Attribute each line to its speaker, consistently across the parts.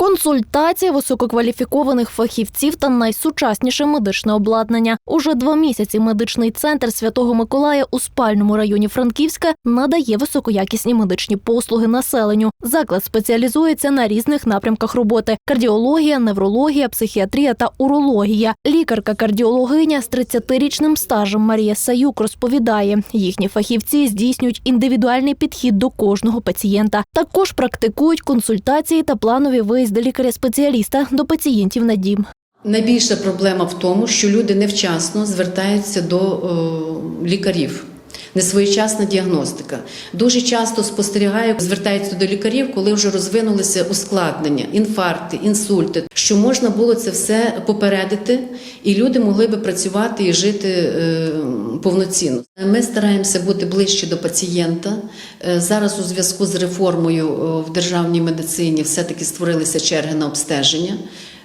Speaker 1: Консультація висококваліфікованих фахівців та найсучасніше медичне обладнання. Уже два місяці медичний центр Святого Миколая у спальному районі Франківська надає високоякісні медичні послуги населенню. Заклад спеціалізується на різних напрямках роботи: кардіологія, неврологія, психіатрія та урологія. Лікарка-кардіологиня з 30-річним стажем Марія Саюк розповідає, їхні фахівці здійснюють індивідуальний підхід до кожного пацієнта. Також практикують консультації та планові виїзди лікаря-спеціаліста до пацієнтів на дім.
Speaker 2: Найбільша проблема в тому, що люди невчасно звертаються до е, лікарів. Несвоєчасна діагностика. Дуже часто спостерігаю, звертаються до лікарів, коли вже розвинулися ускладнення, інфаркти, інсульти, що можна було це все попередити, і люди могли би працювати і жити е, повноцінно. Ми стараємося бути ближче до пацієнта. Е, Зараз у зв'язку з реформою в державній медицині все-таки створилися черги на обстеження.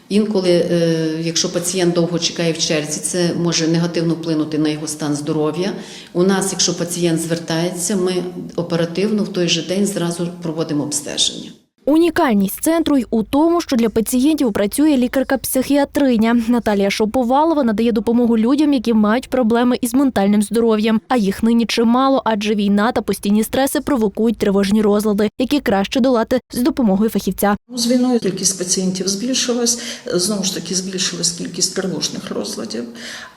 Speaker 2: Інколи, е, якщо пацієнт довго чекає в черзі, це може негативно вплинути на його стан здоров'я. У нас, якщо пацієнт звертається, ми оперативно в той же день зразу проводимо обстеження.
Speaker 1: Унікальність центру й у тому, що для пацієнтів працює лікарка-психіатриня. Наталія Шоповалова надає допомогу людям, які мають проблеми із ментальним здоров'ям. А їх нині чимало, адже війна та постійні стреси провокують тривожні розлади, які краще долати з допомогою фахівця.
Speaker 3: Ну, З війною кількість пацієнтів збільшилась. Знову ж таки, збільшилась кількість тривожних розладів.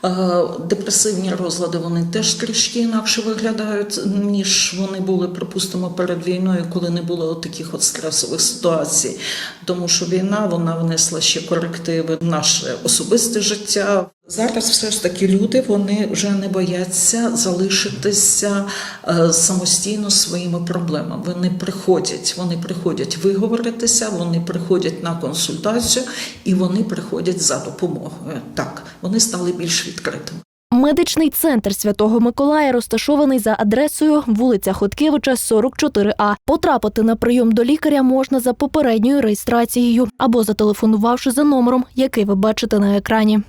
Speaker 3: Е, Депресивні розлади вони теж трішки інакше виглядають, ніж вони були, припустимо, перед війною, коли не було таких от стресових ситуацій. Тому що війна вона внесла ще корективи в наше особисте життя. Зараз все ж таки люди вони вже не бояться залишитися е, самостійно своїми проблемами. Вони приходять, вони приходять виговоритися, вони приходять на консультацію і вони приходять за допомогою. Так, вони стали більш відкритими.
Speaker 1: Медичний центр Святого Миколая розташований за адресою вулиця Хоткевича, 44А. Потрапити на прийом до лікаря можна за попередньою реєстрацією або зателефонувавши за номером, який ви бачите на екрані.